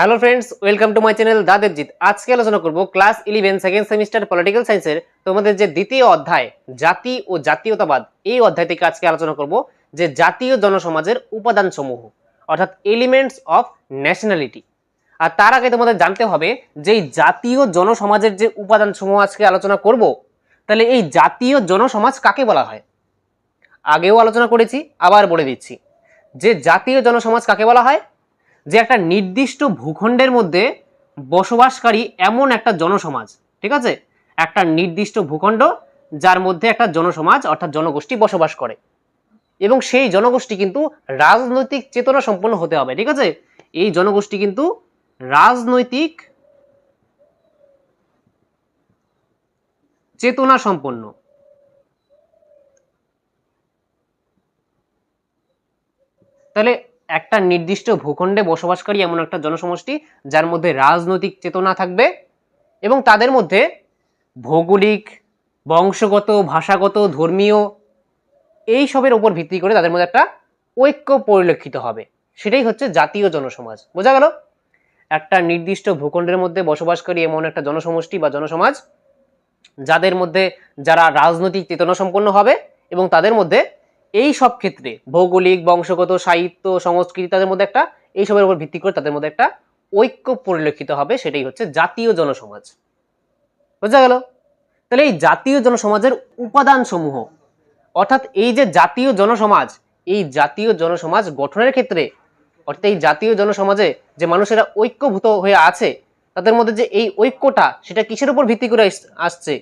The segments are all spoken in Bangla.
Hello friends welcome to my channel দা দেবজিৎ আজকে আলোচনা করব class eleven second semester political সায়েন্সের তোমাদের যে দ্বিতীয় অধ্যায়, জাতি ও জাতীয়তাবাদ, এই অধ্যায় থেকে আজকে আলোচনা করব যে জাতীয় জনসমাজের উপাদান সমূহ অর্থাৎ এলিমেন্টস অফ ন্যাশনালিটি আর তার আগে তোমাদের জানতে হবে যে জাতীয় জনসমাজের যে উপাদান সমূহ আজকে আলোচনা করব, তাহলে এই জাতীয় জনসমাজ কাকে বলা হয়? আগেও আলোচনা করেছি, আবার বলে দিচ্ছি। যে জাতীয় জনসমাজ কাকে বলা হয়? যে একটা নির্দিষ্ট ভূখণ্ডের মধ্যে বসবাসকারী এমন একটা জনসমাজ, ঠিক আছে? একটা নির্দিষ্ট ভূখণ্ড যার মধ্যে একটা জনসমাজ অর্থাৎ জনগোষ্ঠী বসবাস করে। এবং সেই জনগোষ্ঠী কিন্তু রাজনৈতিক চেতনা সম্পন্ন হতে হবে, ঠিক আছে? এই জনগোষ্ঠী কিন্তু রাজনৈতিক চেতনা সম্পন্ন। তাহলে একটা নির্দিষ্ট ভূখণ্ডে বসবাসকারী এমন একটা জনসমষ্টি যার মধ্যে রাজনৈতিক চেতনা থাকবে এবং তাদের মধ্যে ভৌগোলিক, বংশগত, ভাষাগত, ধর্মীয় এই সবের উপর ভিত্তি করে তাদের মধ্যে একটা ঐক্য পরিলক্ষিত হবে। সেটাই হচ্ছে জাতীয় জনসমাজ। বোঝা গেল? একটা নির্দিষ্ট ভূখণ্ডের মধ্যে বসবাসকারী এমন একটা জনসমষ্টি বা জনসমাজ যাদের মধ্যে যারা রাজনৈতিক চেতনা সম্পন্ন হবে এবং তাদের মধ্যে এই সব ক্ষেত্রে ভৌগোলিক, বংশগত, সাহিত্য, সংস্কৃতি তাদের মধ্যে একটা এইসবের উপর ভিত্তি করে তাদের মধ্যে একটা ঐক্য পরিলক্ষিত হবে, সেটাই হচ্ছে জাতীয় জনসমাজ। বোঝা গেল? তাহলে এই জাতীয় জনসমাজের উপাদান সমূহ অর্থাৎ এই যে জাতীয় জনসমাজ, এই জাতীয় জনসমাজ গঠনের ক্ষেত্রে, অর্থাৎ এই জাতীয় জনসমাজে যে মানুষেরা ঐক্যভূত হয়ে আছে, তাদের মধ্যে যে এই ঐক্যটা, সেটা কিসের উপর ভিত্তি করে আস- আসছে?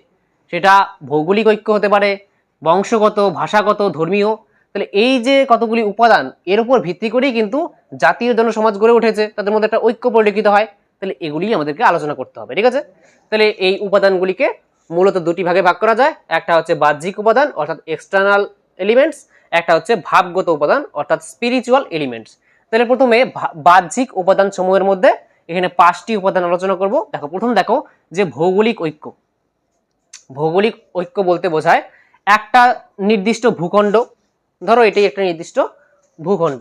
সেটা ভৌগোলিক ঐক্য হতে পারে বংশগত, ভাষাগত, ধর্মীয়, তাহলে এই যে কতগুলি উপাদান, এর উপর ভিত্তি করেই কিন্তু জাতীয় জনসমাজ গড়ে উঠেছে, তাদের মধ্যে একটা ঐক্য পরিলক্ষিত হয়, তাহলে এগুলি আমাদেরকে আলোচনা করতে হবে, ঠিক আছে? তাহলে এই উপাদানগুলিকে মূলত দুটি ভাগে ভাগ করা যায়, একটা হচ্ছে বাহ্যিক উপাদান, অর্থাৎ এক্সটার্নাল এলিমেন্টস একটা হচ্ছে ভাবগত উপাদান, অর্থাৎ স্পিরিচুয়াল এলিমেন্টস তাহলে প্রথমে বাহ্যিক উপাদান সমূহের মধ্যে এখানে পাঁচটি উপাদান আলোচনা করব। দেখো, প্রথম দেখো যে ভৌগোলিক ঐক্য। ভৌগোলিক ঐক্য বলতে বোঝায় একটা নির্দিষ্ট ভূখণ্ড, ধরো এটাই একটা নির্দিষ্ট ভূখণ্ড।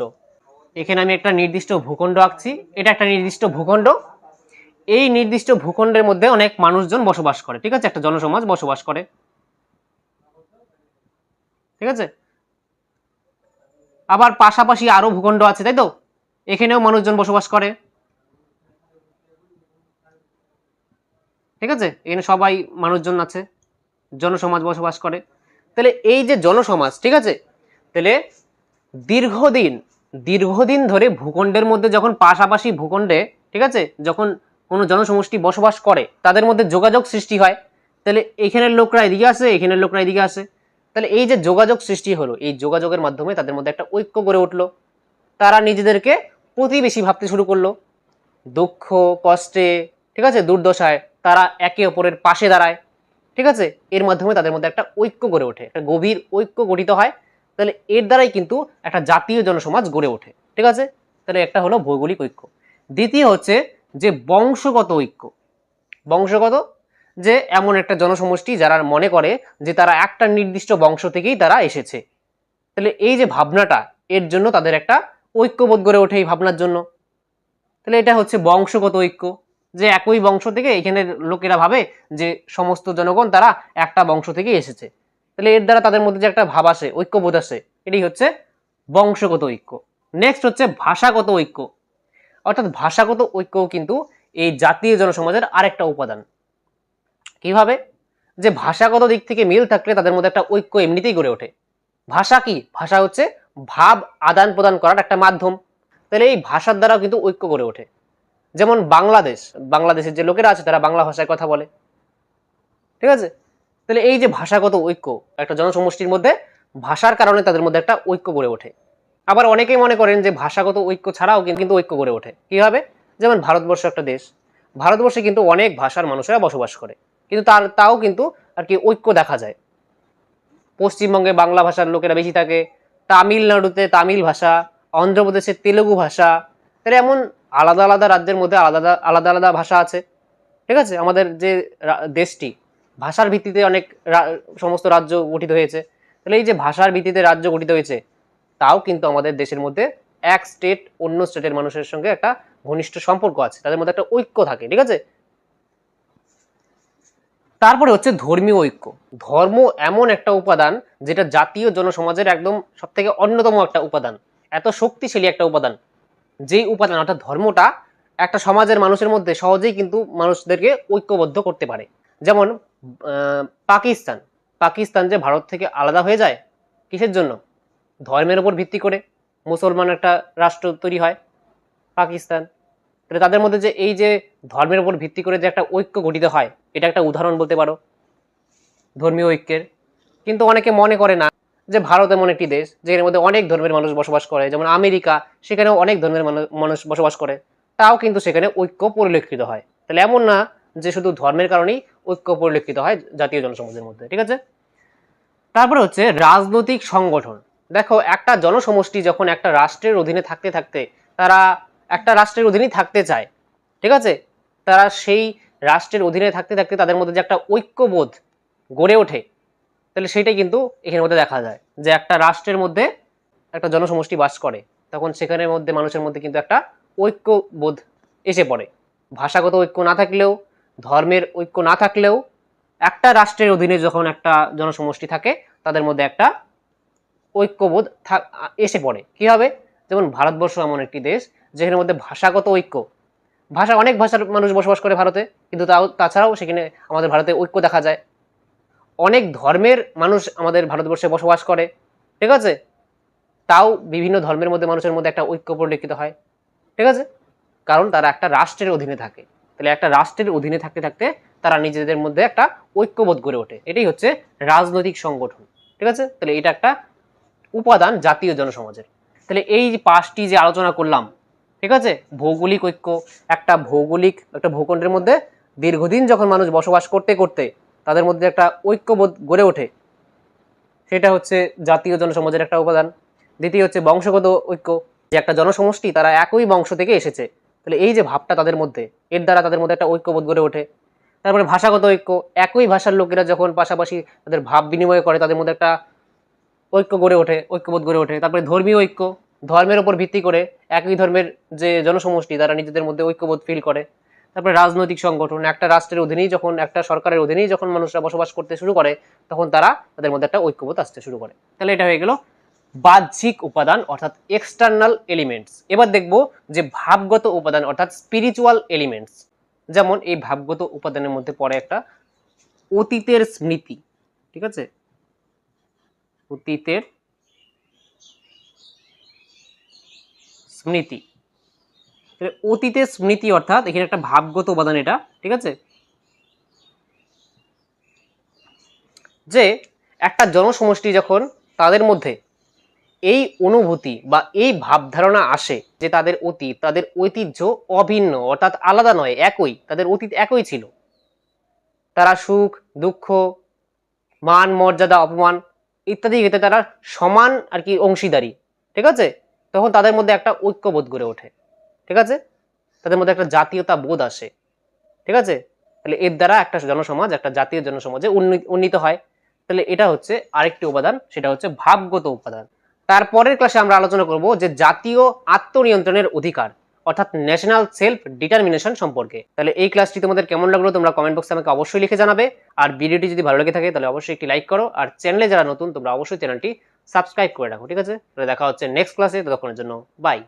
এখানে আমি একটা নির্দিষ্ট ভূখণ্ড আঁকছি, এটা একটা নির্দিষ্ট ভূখণ্ড। এই নির্দিষ্ট ভূখণ্ডের মধ্যে অনেক মানুষজন বসবাস করে, ঠিক আছে? একটা জনসমাজ বসবাস করে। ঠিক আছে? আবার পাশাপাশি আরও ভূখণ্ড আছে, তাই তো? এখানেও মানুষজন বসবাস করে। ঠিক আছে? এখানে সবাই মানুষজন আছে, জনসমাজ বসবাস করে। তাহলে এই যে জনসমাজ, ঠিক আছে? তাহলে দীর্ঘদিন দীর্ঘদিন ধরে ভূখণ্ডের মধ্যে যখন পাশাপাশি ভূখণ্ডে, ঠিক আছে? যখন কোনো জনসমষ্টি বসবাস করে, তাদের মধ্যে যোগাযোগ সৃষ্টি হয়। তাহলে এখানের লোকরা এদিকে আসে, এখানের লোকরা এদিকে আসে। তাহলে এই যে যোগাযোগ সৃষ্টি হলো, এই যোগাযোগের মাধ্যমে তাদের মধ্যে একটা ঐক্য গড়ে উঠল। তারা নিজেদেরকে প্রতিবেশী ভাবতে শুরু করল। দুঃখ, কষ্টে, ঠিক আছে? দুর্দশায় তারা একে অপরের পাশে দাঁড়ায়। ঠিক আছে? এর মাধ্যমে তাদের মধ্যে একটা ঐক্য গড়ে ওঠে। একটা গভীর ঐক্য গঠিত হয়। তাহলে এর দ্বারাই কিন্তু একটা জাতীয় জনসমাজ গড়ে ওঠে। ঠিক আছে? তাহলে একটা হলো ভৌগোলিক ঐক্য। দ্বিতীয় হচ্ছে যে বংশগত ঐক্য। বংশগত যে এমন একটা জনসমষ্টি যারা মনে করে যে তারা একটা নির্দিষ্ট বংশ থেকেই তারা এসেছে। তাহলে এই যে ভাবনাটা, এর জন্য তাদের একটা ঐক্যবোধ গড়ে ওঠে এই ভাবনার জন্য। তাহলে এটা হচ্ছে বংশগত ঐক্য। যে একই বংশ থেকে এখানে লোকেরা ভাবে যে সমস্ত জনগণ তারা একটা বংশ থেকে এসেছে। তাহলে এর দ্বারা তাদের মধ্যে যে একটা ভাব আসে, ঐক্যবোধ আসে, এটাই হচ্ছে বংশগত ঐক্য। নেক্সট হচ্ছে ভাষাগত ঐক্য। অর্থাৎ ভাষাগত ঐক্যও কিন্তু এই জাতীয় জনসমাজের আরেকটা উপাদান। কীভাবে? যে ভাষাগত দিক থেকে মিল থাকলে তাদের মধ্যে একটা ঐক্য এমনিতেই গড়ে ওঠে। ভাষা কি? ভাষা হচ্ছে ভাব আদান প্রদান করার একটা মাধ্যম। তাহলে এই ভাষার দ্বারাও কিন্তু ঐক্য গড়ে ওঠে। যেমন বাংলাদেশ, বাংলাদেশের যে লোকেরা আছে তারা বাংলা ভাষায় কথা বলে। ঠিক আছে? তাহলে এই যে ভাষাগত ঐক্য, একটা জনসমষ্টির মধ্যে ভাষার কারণে তাদের মধ্যে একটা ঐক্য গড়ে ওঠে। আবার অনেকেই মনে করেন যে ভাষাগত ঐক্য ছাড়াও কিন্তু ঐক্য গড়ে ওঠে। কীভাবে যেমন ভারতবর্ষ একটা দেশ। ভারতবর্ষে কিন্তু অনেক ভাষার মানুষেরা বসবাস করে। কিন্তু তার, তাও কিন্তু আর কি ঐক্য দেখা যায়। পশ্চিমবঙ্গে বাংলা ভাষার লোকেরা বেশি থাকে, তামিলনাড়ুতে তামিল ভাষা, অন্ধ্রপ্রদেশে তেলেগু ভাষা। তাহলে এমন আলাদা আলাদা রাজ্যের মধ্যে আলাদা আলাদা আলাদা ভাষা আছে। ঠিক আছে? আমাদের যে দেশটি, ভাষার ভিত্তিতে অনেক সমস্ত রাজ্য গঠিত হয়েছে। তাহলে এই যে ভাষার ভিত্তিতে রাজ্য গঠিত হয়েছে, তাও কিন্তু আমাদের দেশের মধ্যে এক স্টেট অন্য স্টেটের মানুষের সঙ্গে একটা ঘনিষ্ঠ সম্পর্ক আছে। তাদের মধ্যে একটা ঐক্য থাকে, ঠিক আছে? তারপরে হচ্ছে ধর্মীয় ঐক্য। ধর্ম এমন একটা উপাদান যেটা জাতীয় জনসমাজের একদম সব থেকে অন্যতম একটা উপাদান। এত শক্তিশালী একটা উপাদান। যেই উপাদান, অর্থাৎ ধর্মটা একটা সমাজের মানুষের মধ্যে সহজেই কিন্তু মানুষদেরকে ঐক্যবদ্ধ করতে পারে। যেমন পাকিস্তান। পাকিস্তান যে ভারত থেকে আলাদা হয়ে যায়, কিসের জন্য? ধর্মের উপর ভিত্তি করে মুসলমান একটা রাষ্ট্র তৈরি হয়, পাকিস্তান। তাহলে তাদের মধ্যে যে এই যে ধর্মের উপর ভিত্তি করে যে একটা ঐক্য গঠিত হয়, এটা একটা উদাহরণ বলতে পারো, ধর্মীয় ঐক্যের। কিন্তু অনেকে মনে করে না যে ভারত এমন একটি দেশ যেখানে মধ্যে অনেক ধর্মের মানুষ বসবাস করে, যেমন আমেরিকা, সেখানেও অনেক ধর্মের মানুষ বসবাস করে, তাও কিন্তু সেখানে ঐক্য পরিলক্ষিত হয়। তাহলে এমন না যে শুধু ধর্মের কারণেই ঐক্য পরিলক্ষিত হয় জাতীয় জনসমাজের মধ্যে, ঠিক আছে? তারপরে হচ্ছে রাজনৈতিক সংগঠন। দেখো, একটা জনসমষ্টি যখন একটা রাষ্ট্রের অধীনে থাকতে থাকতে তারা একটা রাষ্ট্রের অধীনেই থাকতে চায়, ঠিক আছে? তারা সেই রাষ্ট্রের অধীনে থাকতে থাকতে তাদের মধ্যে যে একটা ঐক্যবোধ গড়ে ওঠে তাহলে সেটাই কিন্তু এখানের মধ্যে দেখা যায় যে একটা রাষ্ট্রের মধ্যে একটা জনসমষ্টি বাস করে। তখন সেখানের মধ্যে মানুষের মধ্যে কিন্তু একটা ঐক্যবোধ এসে পড়ে। ভাষাগত ঐক্য না থাকলেও, ধর্মের ঐক্য না থাকলেও একটা রাষ্ট্রের অধীনে যখন একটা জনসমষ্টি থাকে, তাদের মধ্যে একটা ঐক্যবোধ এসে পড়ে। কি হবে? যেমন ভারতবর্ষ এমন একটি দেশ যেখানের মধ্যে ভাষাগত ঐক্য, ভাষা, অনেক ভাষার মানুষ বসবাস করে ভারতে, কিন্তু তাও, তাছাড়াও সেখানে আমাদের ভারতে ঐক্য দেখা যায়। অনেক ধর্মের মানুষ আমাদের ভারতবর্ষে বসবাস করে, ঠিক আছে? তাও বিভিন্ন ধর্মের মধ্যে মানুষের মধ্যে একটা ঐক্য পরিলক্ষিত হয়, ঠিক আছে? কারণ তারা একটা রাষ্ট্রের অধীনে থাকে। তাহলে একটা রাষ্ট্রের অধীনে থাকতে থাকতে তারা নিজেদের মধ্যে একটা ঐক্যবোধ গড়ে ওঠে। এটাই হচ্ছে রাজনৈতিক সংগঠন, ঠিক আছে? তাহলে এটা একটা উপাদান জাতীয় জনসমাজের। তাহলে এই পাঁচটি যে আলোচনা করলাম, ঠিক আছে? ভৌগোলিক ঐক্য, একটা ভৌগোলিক, একটা ভূখণ্ডের মধ্যে দীর্ঘদিন যখন মানুষ বসবাস করতে করতে তাদের মধ্যে একটা ঐক্যবোধ গড়ে ওঠে। সেটা হচ্ছে জাতীয় জনসমাজের একটা উপাদান। দ্বিতীয় হচ্ছে বংশগত ঐক্য। যে একটা জনসমষ্টি, তারা একই বংশ থেকে এসেছে। তাহলে এই যে ভাবটা তাদের মধ্যে, এর দ্বারা তাদের মধ্যে একটা ঐক্যবোধ গড়ে ওঠে। তারপরে ভাষাগত ঐক্য, একই ভাষার লোকেরা যখন পাশাপাশি তাদের ভাব বিনিময় করে, তাদের মধ্যে একটা ঐক্য গড়ে ওঠে, ঐক্যবোধ গড়ে ওঠে। তারপরে ধর্মীয় ঐক্য, ধর্মের উপর ভিত্তি করে একই ধর্মের যে জনসমষ্টি, তারা নিজেদের মধ্যে ঐক্যবোধ ফিল করে। তারপরে রাজনৈতিক সংগঠন, একটা রাষ্ট্রের অধীনেই যখন, একটা সরকারের অধীনেই যখন মানুষরা বসবাস করতে শুরু করে, তখন তারা তাদের মধ্যে একটা ঐক্যবোধ আসতে শুরু করে। তাহলে এটা হয়ে গেল বাহ্যিক উপাদান, অর্থাৎ এক্সটার্নাল এলিমেন্টস এবার দেখব যে ভাবগত উপাদান, অর্থাৎ স্পিরিচুয়াল এলিমেন্টস যেমন এই ভাবগত উপাদানের মধ্যে পড়ে একটা অতীতের স্মৃতি, ঠিক আছে? অতীতের স্মৃতি। তাহলে অতীতের স্মৃতি অর্থাৎ এখানে একটা ভাবগত উপাদান এটা, ঠিক আছে? যে একটা জনসমষ্টি যখন তাদের মধ্যে এই অনুভূতি বা এই ভাবধারণা আসে যে তাদের অতীত, তাদের ঐতিহ্য অভিন্ন, অর্থাৎ আলাদা নয়, একই, তাদের অতীত একই ছিল। তারা সুখ, দুঃখ, মান, মর্যাদা, অপমান ইত্যাদি ক্ষেত্রে তারা সমান আর কি অংশীদারি, ঠিক আছে? তখন তাদের মধ্যে একটা ঐক্যবোধ গড়ে ওঠে। ঠিক আছে? তাদের মধ্যে একটা জাতীয়তা বোধ আসে। ঠিক আছে? তাহলে এর দ্বারা একটা জনসমাজ, একটা জাতীয় জনসমাজে উন্নি- উন্নীত হয়। তাহলে এটা হচ্ছে আরেকটি উপাদান, সেটা হচ্ছে ভাবগত উপাদান। তারপরের ক্লাসে আমরা আলোচনা করব যে জাতীয় আত্মনিয়ন্ত্রণের অধিকার, অর্থাৎ ন্যাশনাল সেলফ ডিটারমিনেশন সম্পর্কে। তাহলে এই ক্লাসটি তোমাদের কেমন লাগল তোমরা কমেন্ট বক্সে আমাকে অবশ্যই লিখে জানাবে। আর ভিডিওটি যদি ভালো লেগে থাকে, তাহলে অবশ্যই একটি লাইক করো। আর চ্যানেলে যারা নতুন, তোমরা অবশ্যই চ্যানেলটি সাবস্ক্রাইব করে রাখো, ঠিক আছে? তাহলে দেখা হচ্ছে নেক্সট ক্লাসে ততক্ষণের জন্য বাই